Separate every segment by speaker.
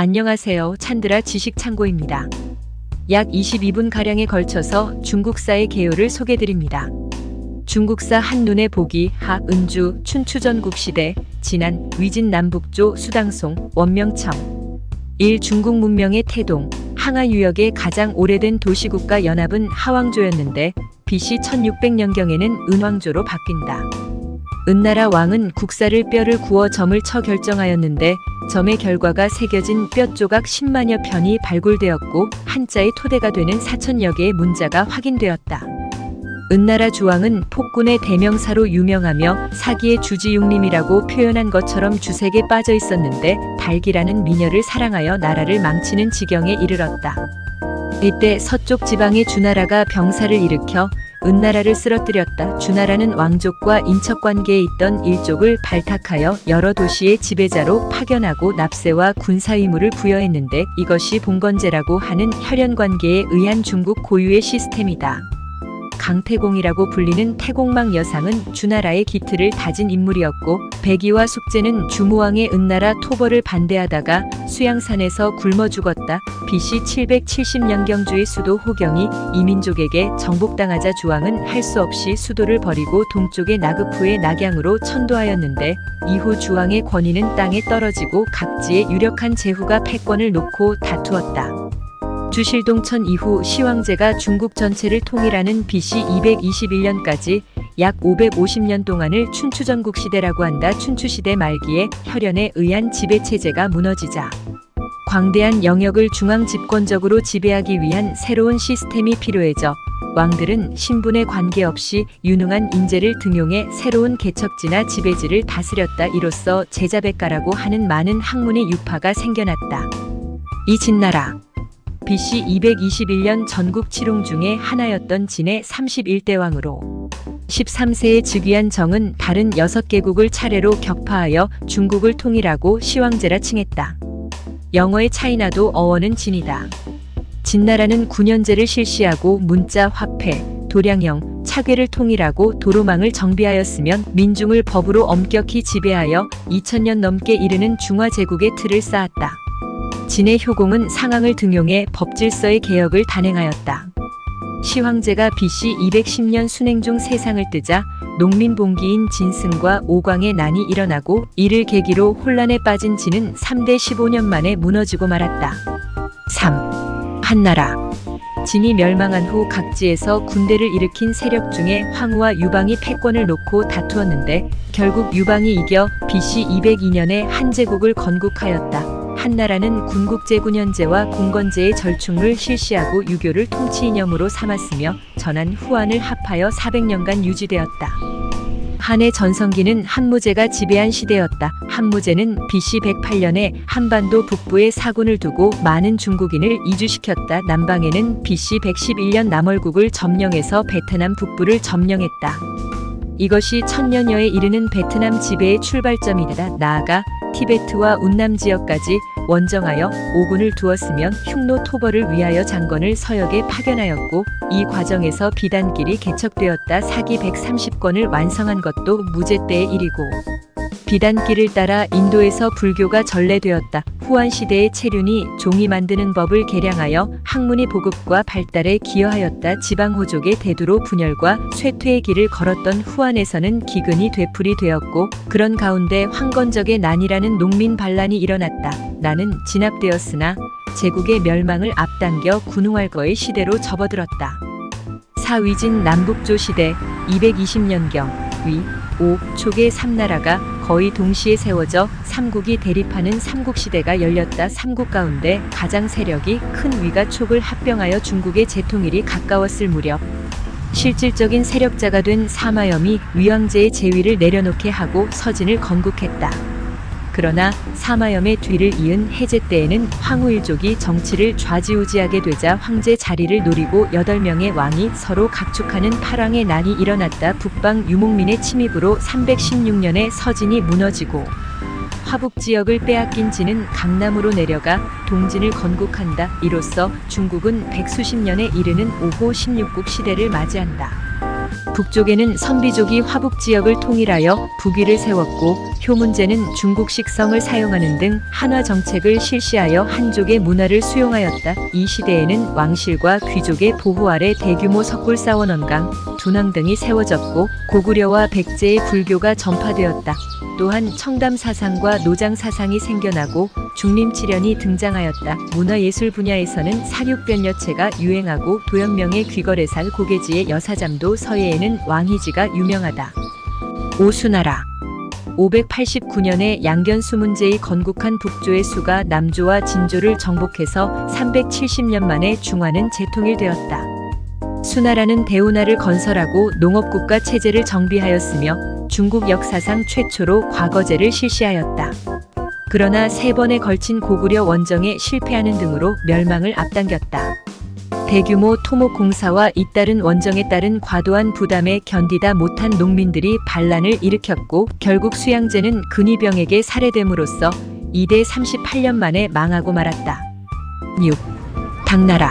Speaker 1: 안녕하세요. 찬드라 지식창고입니다. 약 22분가량에 걸쳐서 중국사의 개요를 소개드립니다. 중국사 한눈에 보기 하 은주 춘추전국 시대 진안 위진 남북조 수당송 원명청 1 중국 문명의 태동 항하 유역의 가장 오래된 도시국가 연합은 하왕조였는데 BC 1600년경에는 은왕조로 바뀐다. 은나라 왕은 국사를 뼈를 구워 점을 쳐 결정하였는데 점의 결과가 새겨진 뼈 조각 10만여 편이 발굴되었고 한자의 토대가 되는 4천여 개의 문자가 확인되었다. 은나라 주왕은 폭군의 대명사로 유명하며 사기의 주지육림이라고 표현한 것처럼 주색에 빠져 있었는데 달기라는 미녀를 사랑하여 나라를 망치는 지경에 이르렀다. 이때 서쪽 지방의 주나라가 병사를 일으켜 은나라를 쓰러뜨렸다. 주나라는 왕족과 인척 관계에 있던 일족을 발탁하여 여러 도시의 지배자로 파견하고 납세와 군사 의무를 부여했는데 이것이 봉건제라고 하는 혈연 관계에 의한 중국 고유의 시스템이다. 강태공이라고 불리는 태공망 여상은 주나라의 기틀을 다진 인물이었고 백이와 숙제는 주무왕의 은나라 토벌을 반대하다가 수양산에서 굶어 죽었다. BC 770년경주의 수도 호경이 이민족에게 정복당하자 주왕은 할 수 없이 수도를 버리고 동쪽의 나그푸의 낙양으로 천도하였는데 이후 주왕의 권위는 땅에 떨어지고 각지의 유력한 제후가 패권을 놓고 다투었다. 주실동천 이후 시황제가 중국 전체를 통일하는 BC 221년까지 약 550년 동안을 춘추전국 시대라고 한다. 춘추시대 말기에 혈연에 의한 지배체제가 무너지자 광대한 영역을 중앙 집권적으로 지배하기 위한 새로운 시스템이 필요해져 왕들은 신분에 관계없이 유능한 인재를 등용해 새로운 개척지나 지배지를 다스렸다. 이로써 제자백가라고 하는 많은 학문의 유파가 생겨났다. 이 진나라 BC 221년 전국 칠홍 중에 하나였던 진의 31대 왕으로 13세에 즉위한 정은 다른 6개국을 차례로 격파하여 중국을 통일하고 시황제라 칭했다. 영어의 차이나도 어원은 진이다. 진나라는 9년제를 실시하고 문자, 화폐, 도량형, 차괴를 통일하고 도로망을 정비하였으면 민중을 법으로 엄격히 지배하여 2000년 넘게 이르는 중화제국의 틀을 쌓았다. 진의 효공은 상황을 등용해 법질서의 개혁을 단행하였다. 시황제가 BC 210년 순행 중 세상을 뜨자 농민 봉기인 진승과 오광의 난이 일어나고 이를 계기로 혼란에 빠진 진은 3대 15년 만에 무너지고 말았다. 3. 한나라 진이 멸망한 후 각지에서 군대를 일으킨 세력 중에 황후와 유방이 패권을 놓고 다투었는데 결국 유방이 이겨 BC 202년에 한제국을 건국하였다. 한나라는 군국제군현제와 공건제의 절충을 실시하고 유교를 통치 이념으로 삼았으며 전한 후한을 합하여 400년간 유지되었다. 한의 전성기는 한무제가 지배한 시대였다. 한무제는 BC 108년에 한반도 북부에 사군을 두고 많은 중국인을 이주시켰다. 남방에는 BC 111년 남월국을 점령해서 베트남 북부를 점령했다. 이것이 천년여에 이르는 베트남 지배의 출발점이다. 나아가 티베트와 운남 지역까지 원정하여 오군을 두었으면 흉노 토벌을 위하여 장건을 서역에 파견하였고 이 과정에서 비단길이 개척되었다. 사기 130권을 완성한 것도 무제 때의 일이고 비단길을 따라 인도에서 불교가 전래되었다. 후한 시대의 체륜이 종이 만드는 법을 개량하여 학문의 보급과 발달에 기여하였다. 지방 호족의 대두로 분열과 쇠퇴의 길을 걸었던 후한에서는 기근이 되풀이 되었고 그런 가운데 황건적의 난이라는 농민 반란이 일어났다. 나는 진압되었으나 제국의 멸망을 앞당겨 군웅할 거의 시대로 접어들었다. 사위진 남북조 시대 220년경 위, 오, 촉의 삼나라가 거의 동시에 세워져 삼국이 대립하는 삼국시대가 열렸다. 삼국 가운데 가장 세력이 큰 위가 촉을 합병하여 중국의 재통일이 가까웠을 무렵 실질적인 세력자가 된 사마염이 위왕제의 제위를 내려놓게 하고 서진을 건국했다. 그러나 사마염의 뒤를 이은 해제 때에는 황후일족이 정치를 좌지우지하게 되자 황제 자리를 노리고 8명의 왕이 서로 각축하는 팔왕의 난이 일어났다. 북방 유목민의 침입으로 316년에 서진이 무너지고 화북 지역을 빼앗긴 진은 강남으로 내려가 동진을 건국한다. 이로써 중국은 백수십 년에 이르는 5호 16국 시대를 맞이한다. 북쪽에는 선비족이 화북 지역을 통일하여 북위를 세웠고 효문제는 중국식 성을 사용하는 등 한화 정책을 실시하여 한족의 문화를 수용하였다. 이 시대에는 왕실과 귀족의 보호 아래 대규모 석굴사원 원강, 둔왕 등이 세워졌고 고구려와 백제의 불교가 전파되었다. 또한 청담 사상과 노장 사상이 생겨나고 중림치련이 등장하였다. 문화예술 분야에서는 사육변여체가 유행하고 도연명의 귀거래살 고개지의 여사잠도 서예에는 왕희지가 유명하다. 오수나라 589년에 양견 수 문제의 건국한 북조의 수가 남조와 진조를 정복해서 370년 만에 중화는 재통일되었다. 수나라는 대운하를 건설하고 농업국가 체제를 정비하였으며 중국 역사상 최초로 과거제를 실시하였다. 그러나 세 번에 걸친 고구려 원정에 실패하는 등으로 멸망을 앞당겼다. 대규모 토목 공사와 잇따른 원정에 따른 과도한 부담에 견디다 못한 농민들이 반란을 일으켰고 결국 수양제는 근위병에게 살해됨으로써 이대 38년 만에 망하고 말았다. 6. 당나라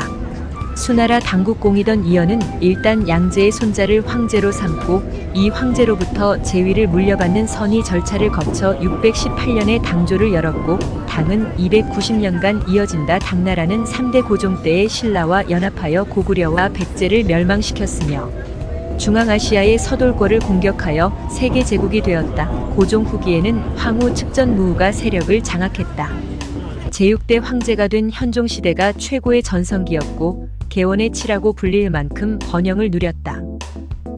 Speaker 1: 수나라 당국공이던 이연은 일단 양제의 손자를 황제로 삼고 이 황제로부터 제위를 물려받는 선의 절차를 거쳐 618년에 당조를 열었고 당은 290년간 이어진다 당나라는 3대 고종 때의 신라와 연합하여 고구려와 백제를 멸망시켰으며 중앙아시아의 서돌권을 공격하여 세계 제국이 되었다. 고종 후기에는 황후 측전 무후가 세력을 장악했다. 제6대 황제가 된 현종시대가 최고의 전성기였고 개원의 치라고 불릴 만큼 번영을 누렸다.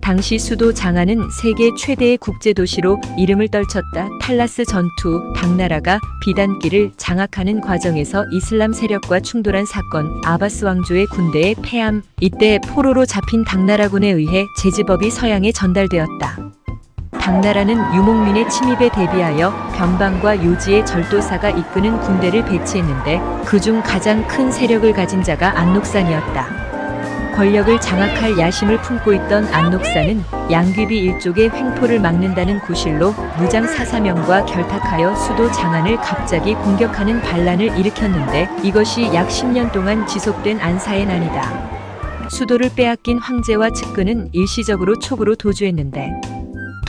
Speaker 1: 당시 수도 장안은 세계 최대의 국제도시로 이름을 떨쳤다. 탈라스 전투, 당나라가 비단길을 장악하는 과정에서 이슬람 세력과 충돌한 사건, 아바스 왕조의 군대의 패함, 이때 포로로 잡힌 당나라군에 의해 제지법이 서양에 전달되었다. 당나라는 유목민의 침입에 대비하여 변방과 요지의 절도사가 이끄는 군대를 배치했는데 그중 가장 큰 세력을 가진 자가 안록산이었다. 권력을 장악할 야심을 품고 있던 안록산은 양귀비 일족의 횡포를 막는다는 구실로 무장 사사명과 결탁하여 수도 장안을 갑자기 공격하는 반란을 일으켰는데 이것이 약 10년 동안 지속된 안사의 난이다. 수도를 빼앗긴 황제와 측근은 일시적으로 촉으로 도주했는데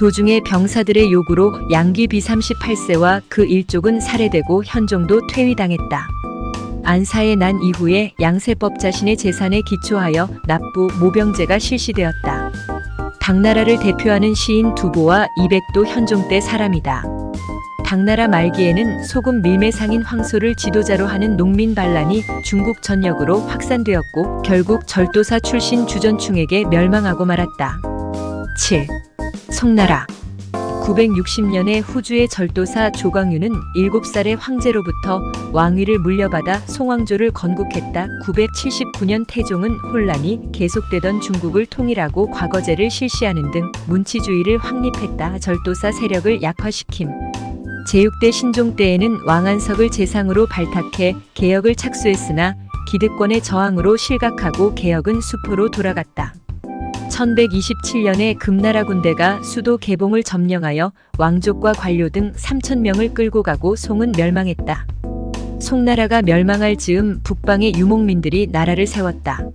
Speaker 1: 도중에 병사들의 요구로 양귀 B38세와 그 일족은 살해되고 현종도 퇴위당했다. 안사의 난 이후에 양세법 자신의 재산에 기초하여 납부 모병제가 실시되었다. 당나라를 대표하는 시인 두보와 이백도 현종 때 사람이다. 당나라 말기에는 소금 밀매상인 황소를 지도자로 하는 농민 반란이 중국 전역으로 확산되었고 결국 절도사 출신 주전충에게 멸망하고 말았다. 7. 송나라 960년에 후주의 절도사 조광유는 7살의 황제로부터 왕위를 물려받아 송왕조를 건국했다. 979년 태종은 혼란이 계속되던 중국을 통일하고 과거제를 실시하는 등 문치주의를 확립했다. 절도사 세력을 약화시킴. 제6대 신종 때에는 왕안석을 재상으로 발탁해 개혁을 착수했으나 기득권의 저항으로 실각하고 개혁은 수포로 돌아갔다. 1127년에 금나라 군대가 수도 개봉을 점령하여 왕족과 관료 등 3천명을 끌고 가고 송은 멸망했다. 송나라가 멸망할 즈음 북방의 유목민들이 나라를 세웠다.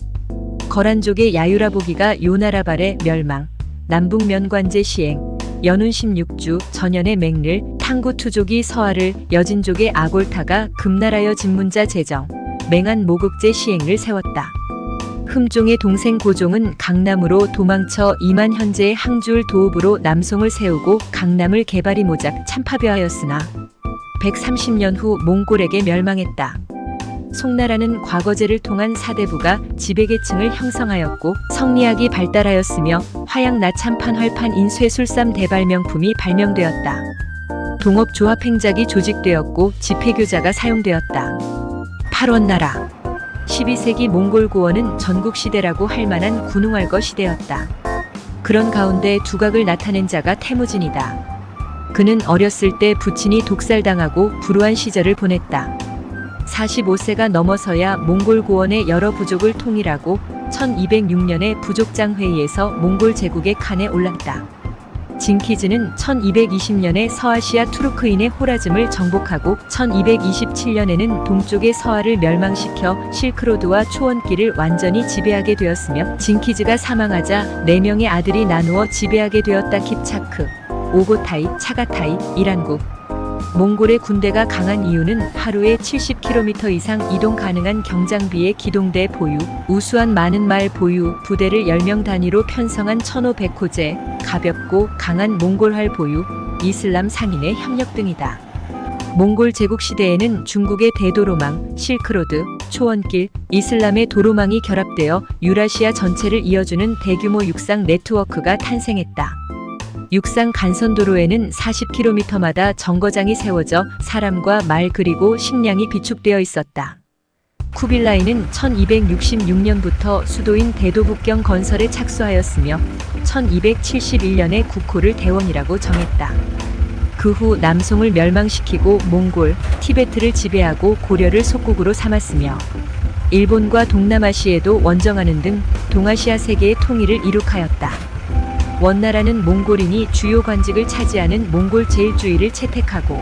Speaker 1: 거란족의 야유라보기가 요나라 발의 멸망, 남북 면관제 시행, 연운 16주, 전연의 맹를, 탕구투족이 서하를, 여진족의 아골타가 금나라여 진문자 제정, 맹한 모국제 시행을 세웠다. 흠종의 동생 고종은 강남으로 도망쳐 이만 현재의 항주을 도읍으로 남송을 세우고 강남을 개발이 모작 참파벼하였으나 130년 후 몽골에게 멸망했다. 송나라는 과거제를 통한 사대부가 지배계층을 형성하였고 성리학이 발달하였으며 화양 나참판 활판 인쇄술삼 대발명품이 발명되었다. 동업 조합 행작이 조직되었고 집회교자가 사용되었다. 8원 나라 12세기 몽골 고원은 전국 시대라고 할 만한 군웅할거 시대였다. 그런 가운데 두각을 나타낸 자가 태무진이다. 그는 어렸을 때 부친이 독살당하고 불우한 시절을 보냈다. 45세가 넘어서야 몽골 고원의 여러 부족을 통일하고 1206년에 부족장 회의에서 몽골 제국의 칸에 올랐다. 징키즈는 1220년에 서아시아 투르크인의 호라즘을 정복하고 1227년에는 동쪽의 서아를 멸망시켜 실크로드와 초원길을 완전히 지배하게 되었으며 징키즈가 사망하자 4명의 아들이 나누어 지배하게 되었다 킵차크, 오고타이, 차가타이, 이란국. 몽골의 군대가 강한 이유는 하루에 70km 이상 이동 가능한 경장비의 기동대 보유, 우수한 많은 말 보유, 부대를 10명 단위로 편성한 1500호제, 가볍고 강한 몽골활 보유, 이슬람 상인의 협력 등이다. 몽골 제국 시대에는 중국의 대도로망, 실크로드, 초원길, 이슬람의 도로망이 결합되어 유라시아 전체를 이어주는 대규모 육상 네트워크가 탄생했다. 육상 간선도로에는 40km마다 정거장이 세워져 사람과 말 그리고 식량이 비축되어 있었다. 쿠빌라이는 1266년부터 수도인 대도북경 건설에 착수하였으며 1271년에 국호를 대원이라고 정했다. 그 후 남송을 멸망시키고 몽골, 티베트를 지배하고 고려를 속국으로 삼았으며 일본과 동남아시아에도 원정하는 등 동아시아 세계의 통일을 이룩하였다. 원나라는 몽골인이 주요 관직을 차지하는 몽골 제일주의를 채택하고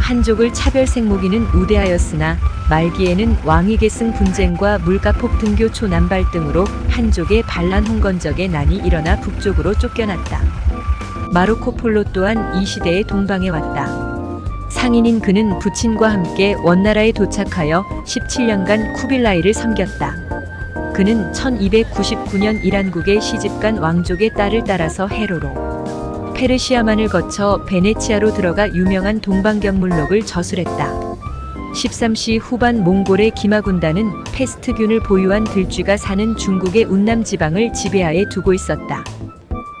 Speaker 1: 한족을 차별 생목이는 우대하였으나 말기에는 왕위 계승 분쟁과 물가 폭 등 교 초 난발 등으로 한족의 반란 홍건적의 난이 일어나 북쪽으로 쫓겨났다. 마르코 폴로 또한 이 시대에 동방에 왔다. 상인인 그는 부친과 함께 원나라에 도착하여 17년간 쿠빌라이를 섬겼다. 그는 1299년 이란국의 시집간 왕족의 딸을 따라서 헤로로 페르시아만을 거쳐 베네치아로 들어가 유명한 동방경물록을 저술했다. 13시 후반 몽골의 기마군단은 페스트균을 보유한 들쥐가 사는 중국의 운남 지방을 지배하에 두고 있었다.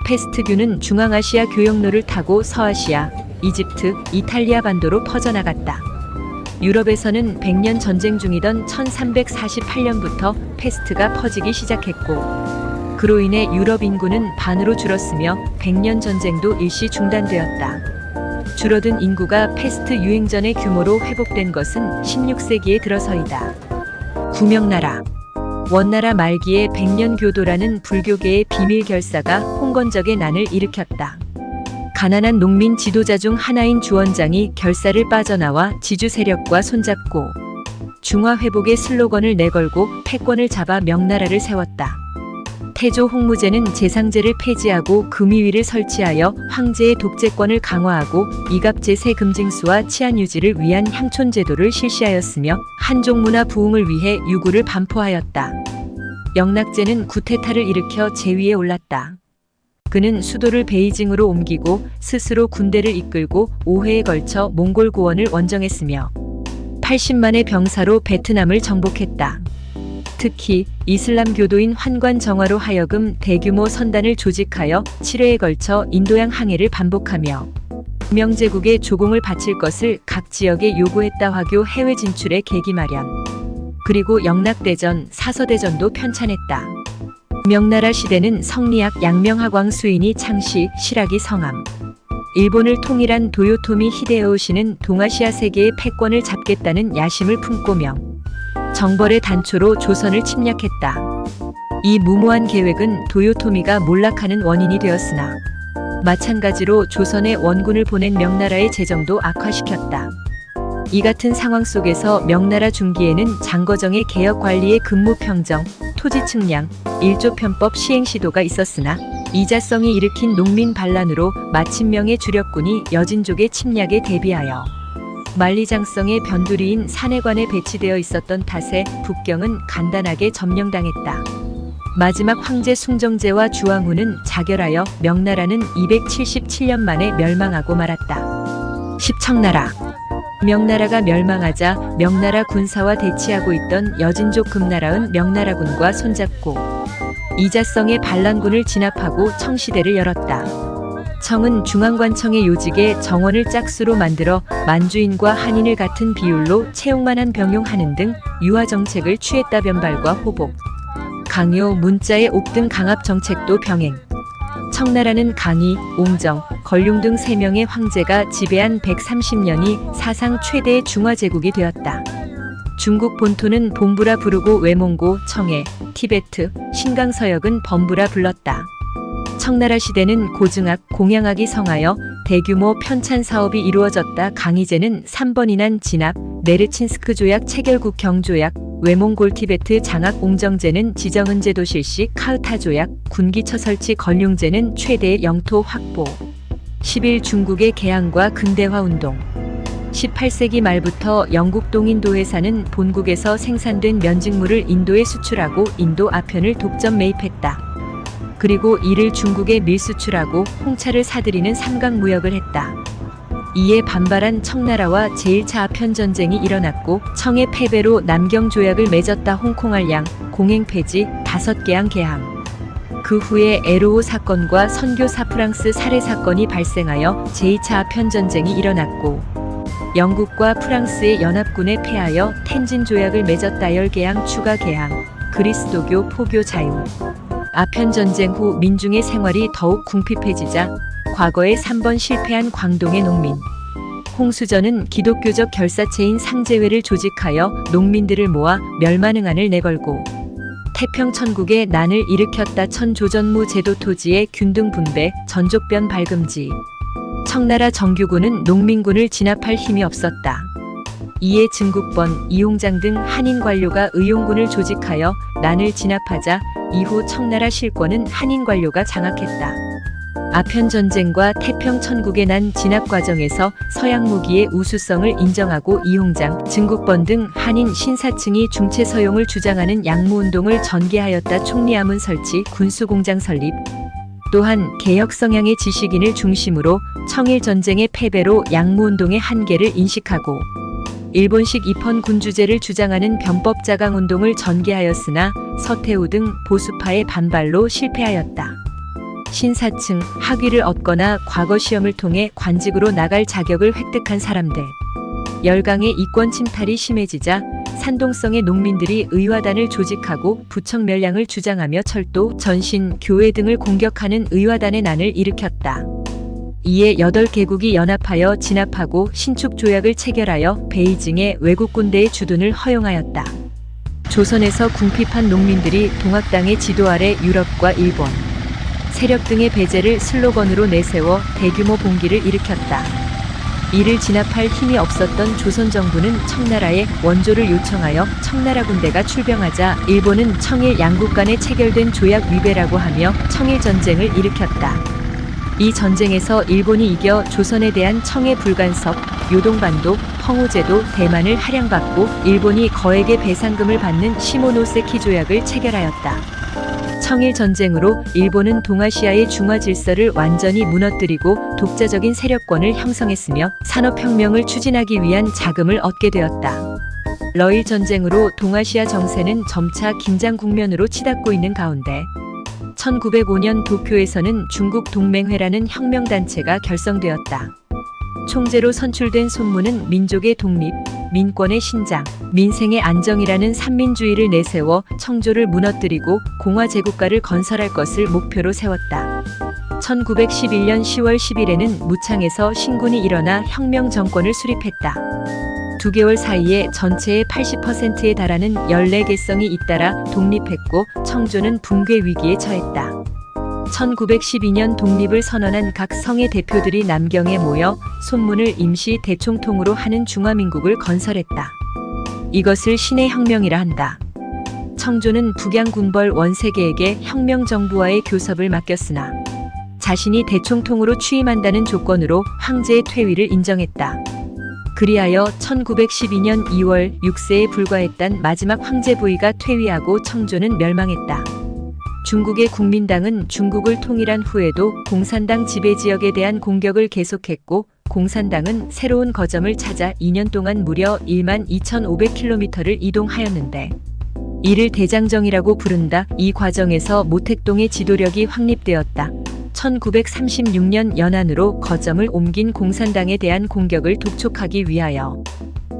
Speaker 1: 페스트균은 중앙아시아 교역로를 타고 서아시아, 이집트, 이탈리아 반도로 퍼져나갔다. 유럽에서는 100년 전쟁 중이던 1348년부터 페스트가 퍼지기 시작했고, 그로 인해 유럽 인구는 반으로 줄었으며 100년 전쟁도 일시 중단되었다. 줄어든 인구가 페스트 유행 전의 규모로 회복된 것은 16세기에 들어서이다. 구명나라 원나라 말기에 백년 교도라는 불교계의 비밀 결사가 홍건적의 난을 일으켰다. 가난한 농민 지도자 중 하나인 주원장이 결사를 빠져나와 지주 세력과 손잡고 중화 회복의 슬로건을 내걸고 패권을 잡아 명나라를 세웠다. 태조 홍무제는 제상제를 폐지하고 금위위를 설치하여 황제의 독재권을 강화하고 이갑제 세 금징수와 치안 유지를 위한 향촌 제도를 실시하였으며 한족 문화 부흥을 위해 유구를 반포하였다. 영락제는 구테타를 일으켜 제위에 올랐다. 그는 수도를 베이징으로 옮기고 스스로 군대를 이끌고 5회에 걸쳐 몽골 고원을 원정했으며 80만의 병사로 베트남을 정복했다. 특히 이슬람 교도인 환관 정화로 하여금 대규모 선단을 조직하여 7회에 걸쳐 인도양 항해를 반복하며 명제국의 조공을 바칠 것을 각 지역에 요구했다 화교 해외 진출의 계기 마련. 그리고 영락대전, 사서대전도 편찬했다. 명나라 시대는 성리학 양명하광 수인이 창시, 실학이 성함. 일본을 통일한 도요토미 히데요시는 동아시아 세계의 패권을 잡겠다는 야심을 품고 명. 정벌의 단초로 조선을 침략했다. 이 무모한 계획은 도요토미가 몰락하는 원인이 되었으나 마찬가지로 조선에 원군을 보낸 명나라의 재정도 악화시켰다. 이 같은 상황 속에서 명나라 중기에는 장거정의 개혁 관리의 근무 평정, 토지 측량, 일조 편법 시행 시도가 있었으나 이자성이 일으킨 농민 반란으로 마침명의 주력군이 여진족의 침략에 대비하여 만리장성의 변두리인 산해관에 배치되어 있었던 탓에 북경은 간단하게 점령당했다. 마지막 황제 숭정제와 주왕후는 자결하여 명나라는 277년 만에 멸망하고 말았다. 십청나라 명나라가 멸망하자 명나라 군사와 대치하고 있던 여진족 금나라은 명나라군과 손잡고 이자성의 반란군을 진압하고 청시대를 열었다. 청은 중앙관청의 요직에 정원을 짝수로 만들어 만주인과 한인을 같은 비율로 채용만한 병용하는 등 유화 정책을 취했다 변발과 호복. 강요, 문자의 옥등 강압 정책도 병행. 청나라는 강희, 옹정, 걸륭 등 3명의 황제가 지배한 130년이 사상 최대의 중화제국이 되었다. 중국 본토는 본부라 부르고 외몽고, 청해, 티베트, 신강서역은 범부라 불렀다. 청나라 시대는 고증악, 공양악이 성하여 대규모 편찬 사업이 이루어졌다. 강희제는 3번이난 진압, 네르친스크 조약 체결국 경조약, 외몽골 티베트 장악 옹정제는 지정은제도 실시 카흐타 조약, 군기처 설치 건륭제는 최대의 영토 확보. 10일 중국의 개항과 근대화 운동. 18세기 말부터 영국 동인도 회사는 본국에서 생산된 면직물을 인도에 수출하고 인도 아편을 독점 매입했다. 그리고 이를 중국에 밀수출하고 홍차를 사들이는 삼각 무역을 했다. 이에 반발한 청나라와 제1차 아편 전쟁이 일어났고 청의 패배로 남경 조약을 맺었다. 홍콩 알양, 공행 폐지, 다섯 개항 개항. 그 후에 에로우 사건과 선교 사 프랑스 살해 사건이 발생하여 제2차 아편 전쟁이 일어났고 영국과 프랑스의 연합군에 패하여 텐진 조약을 맺었다. 열개항 추가 개항, 그리스도교 포교 자유. 아편 전쟁 후 민중의 생활이 더욱 궁핍해지자 과거에 3번 실패한 광동의 농민 홍수전은 기독교적 결사체인 상제회를 조직하여 농민들을 모아 멸만응안을 내걸고 태평천국의 난을 일으켰다 천조전무 제도 토지의 균등 분배 전족변 발금지 청나라 정규군은 농민군을 진압할 힘이 없었다. 이에 증국번, 이용장 등 한인 관료가 의용군을 조직하여 난을 진압하자 이후 청나라 실권은 한인 관료가 장악했다. 아편 전쟁과 태평 천국의 난 진압 과정에서 서양 무기의 우수성을 인정하고 이용장, 증국번 등 한인 신사층이 중체 서용을 주장하는 양무 운동을 전개하였다. 총리암문 설치, 군수 공장 설립. 또한 개혁 성향의 지식인을 중심으로 청일 전쟁의 패배로 양무 운동의 한계를 인식하고 일본식 입헌 군주제를 주장하는 변법 자강 운동을 전개하였으나 서태후 등 보수파의 반발로 실패하였다. 신사층, 학위를 얻거나 과거 시험을 통해 관직으로 나갈 자격을 획득한 사람들. 열강의 이권 침탈이 심해지자 산동성의 농민들이 의화단을 조직하고 부청 멸량을 주장하며 철도, 전신, 교회 등을 공격하는 의화단의 난을 일으켰다. 이에 8개국이 연합하여 진압하고 신축 조약을 체결하여 베이징의 외국 군대의 주둔을 허용하였다. 조선에서 궁핍한 농민들이 동학당의 지도 아래 유럽과 일본, 세력 등의 배제를 슬로건으로 내세워 대규모 봉기를 일으켰다. 이를 진압할 힘이 없었던 조선 정부는 청나라에 원조를 요청하여 청나라 군대가 출병하자 일본은 청일 양국 간에 체결된 조약 위배라고 하며 청일 전쟁을 일으켰다. 이 전쟁에서 일본이 이겨 조선에 대한 청해 불간섭, 요동반도, 펑우제도, 대만을 할양받고 일본이 거액의 배상금을 받는 시모노세키 조약을 체결하였다. 청일 전쟁으로 일본은 동아시아의 중화 질서를 완전히 무너뜨리고 독자적인 세력권을 형성했으며 산업혁명을 추진하기 위한 자금을 얻게 되었다. 러일 전쟁으로 동아시아 정세는 점차 긴장 국면으로 치닫고 있는 가운데 1905년 도쿄에서는 중국 동맹회라는 혁명단체가 결성되었다. 총재로 선출된 손무는 민족의 독립, 민권의 신장, 민생의 안정이라는 삼민주의를 내세워 청조를 무너뜨리고 공화제국가를 건설할 것을 목표로 세웠다. 1911년 10월 10일에는 무창에서 신군이 일어나 혁명 정권을 수립했다. 두 개월 사이에 전체의 80%에 달하는 14개성이 잇따라 독립했고 청조는 붕괴 위기에 처했다. 1912년 독립을 선언한 각 성의 대표들이 남경에 모여 손문을 임시 대총통으로 하는 중화민국을 건설했다. 이것을 신의 혁명이라 한다. 청조는 북양군벌 원세계에게 혁명정부와의 교섭을 맡겼으나 자신이 대총통으로 취임한다는 조건으로 황제의 퇴위를 인정했다. 그리하여 1912년 2월 6세에 불과했던 마지막 황제 부위가 퇴위하고 청조는 멸망했다. 중국의 국민당은 중국을 통일한 후에도 공산당 지배 지역에 대한 공격을 계속했고 공산당은 새로운 거점을 찾아 2년 동안 무려 1만 2,500km를 이동하였는데 이를 대장정이라고 부른다. 이 과정에서 모택동의 지도력이 확립되었다. 1936년 연안으로 거점을 옮긴 공산당에 대한 공격을 독촉하기 위하여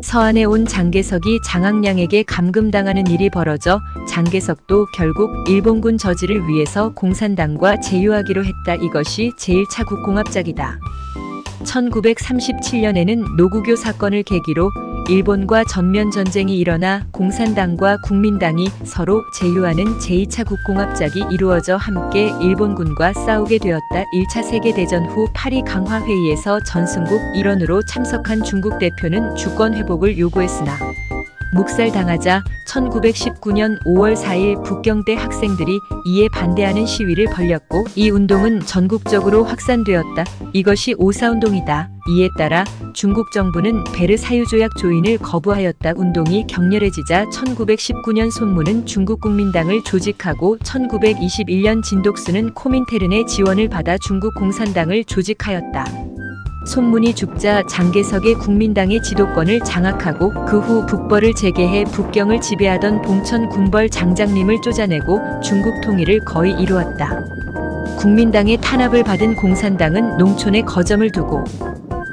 Speaker 1: 서안에 온 장개석이 장학량에게 감금당하는 일이 벌어져 장개석도 결국 일본군 저지를 위해서 공산당과 제휴하기로 했다. 이것이 제1차 국공합작이다. 1937년에는 노구교 사건을 계기로 일본과 전면 전쟁이 일어나 공산당과 국민당이 서로 제휴하는 제2차 국공합작이 이루어져 함께 일본군과 싸우게 되었다. 1차 세계대전 후 파리 강화 회의에서 전승국 일원으로 참석한 중국 대표는 주권 회복을 요구했으나 묵살당하자 1919년 5월 4일 북경대 학생들이 이에 반대하는 시위를 벌였고 이 운동은 전국적으로 확산되었다. 이것이 오사운동이다. 이에 따라 중국 정부는 베르사유 조약 조인을 거부하였다. 운동이 격렬해지자 1919년 손무는 중국 국민당을 조직하고 1921년 진독수는 코민테른의 지원을 받아 중국 공산당을 조직하였다. 손문이 죽자 장개석의 국민당의 지도권을 장악하고 그 후 북벌을 재개해 북경을 지배하던 봉천 군벌 장장님을 쫓아내고 중국 통일을 거의 이루었다. 국민당의 탄압을 받은 공산당은 농촌에 거점을 두고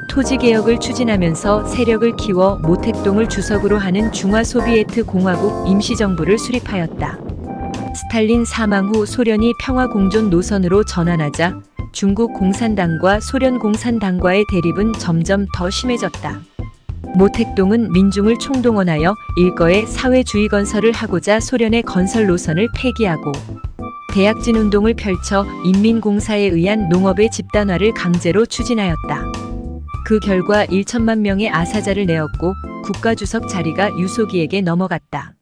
Speaker 1: 토지 개혁을 추진하면서 세력을 키워 모택동을 주석으로 하는 중화소비에트 공화국 임시정부를 수립하였다. 스탈린 사망 후 소련이 평화공존 노선으로 전환하자 중국 공산당과 소련 공산당과의 대립은 점점 더 심해졌다. 모택동은 민중을 총동원하여 일거에 사회주의 건설을 하고자 소련의 건설 노선을 폐기하고 대약진 운동을 펼쳐 인민공사에 의한 농업의 집단화를 강제로 추진하였다. 그 결과 1천만 명의 아사자를 내었고 국가주석 자리가 유소기에게 넘어갔다.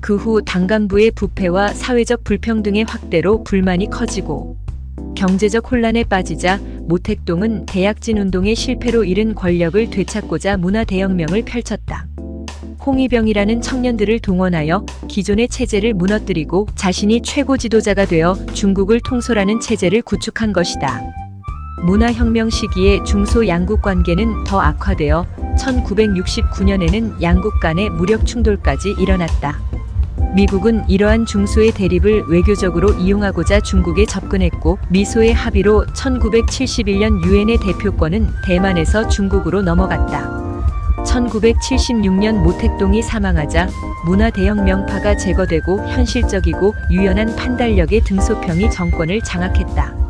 Speaker 1: 그 후 당간부의 부패와 사회적 불평등의 확대로 불만이 커지고 경제적 혼란에 빠지자 모택동은 대약진 운동의 실패로 잃은 권력을 되찾고자 문화대혁명을 펼쳤다. 홍위병이라는 청년들을 동원하여 기존의 체제를 무너뜨리고 자신이 최고 지도자가 되어 중국을 통솔하는 체제를 구축한 것이다. 문화혁명 시기에 중소 양국 관계는 더 악화되어 1969년에는 양국 간의 무력 충돌까지 일어났다. 미국은 이러한 중소의 대립을 외교적으로 이용하고자 중국에 접근했고 미소의 합의로 1971년 유엔의 대표권은 대만에서 중국으로 넘어갔다. 1976년 모택동이 사망하자 문화 대혁 명파가 제거되고 현실적이고 유연한 판단력의 등소평이 정권을 장악했다.